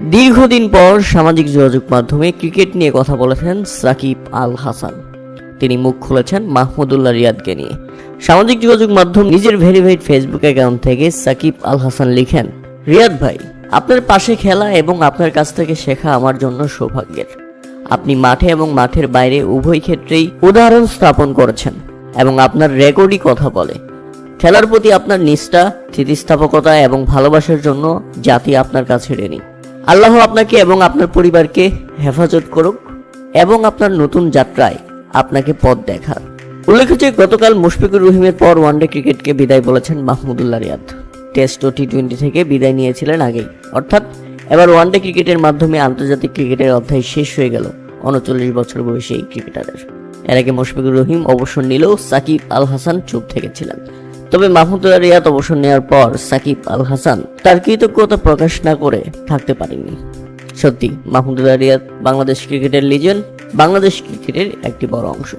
দীর্ঘদিন পর সামাজিক যোগাযোগ মাধ্যমে ক্রিকেট নিয়ে কথা বলেছেন সাকিব আল হাসান। তিনি মুখ খুলেছেন মাহমুদুল্লাহ রিয়াদকে নিয়ে। সামাজিক যোগাযোগ মাধ্যম নিজের ভেরিফাইড ফেসবুক অ্যাকাউন্ট থেকে সাকিব আল হাসান লিখেন, রিয়াদ ভাই, আপনার পাশে খেলা এবং আপনার কাছ থেকে শেখা আমার জন্য সৌভাগ্যের। আপনি মাঠে এবং মাঠের বাইরে উভয় ক্ষেত্রেই উদাহরণ স্থাপন করেছেন এবং আপনার রেকর্ডই কথা বলে। খেলার প্রতি আপনার নিষ্ঠা, স্থিতিস্থাপকতা এবং ভালোবাসার জন্য জাতি আপনার কাছে ঋণী। আল্লাহ আপনাকে এবং আপনার পরিবারকে হেফাজত করুক এবং আপনার নতুন যাত্রায় আপনাকে পথ দেখার উল্লেখ্য গতকাল মুশফিকুর রহিমের পর ওয়ানডে ক্রিকেটকে বিদায় বলেছেন মাহমুদুল্লাহ রিয়াদ। টেস্ট ও টি টোয়েন্টি থেকে বিদায় নিয়েছিলেন আগেই। অর্থাৎ এবার ওয়ানডে ক্রিকেটের মাধ্যমে আন্তর্জাতিক ক্রিকেটের অধ্যায় শেষ হয়ে গেল উনচল্লিশ বছর বয়সী এই ক্রিকেটারের। এর আগে মুশফিকুর রহিম অবসর নিলেও সাকিব আল হাসান চুপ থেকেছিলেন। তবে মাহমুদুল্লাহ রিয়াদ অবসর নেওয়ার পর সাকিব আল হাসান তার কৃতজ্ঞতা প্রকাশ না করে থাকতে পারেননি। সত্যি মাহমুদুল্লাহ রিয়াদ বাংলাদেশ ক্রিকেটের লিজেন্ড বাংলাদেশ ক্রিকেটের একটি বড় অংশ।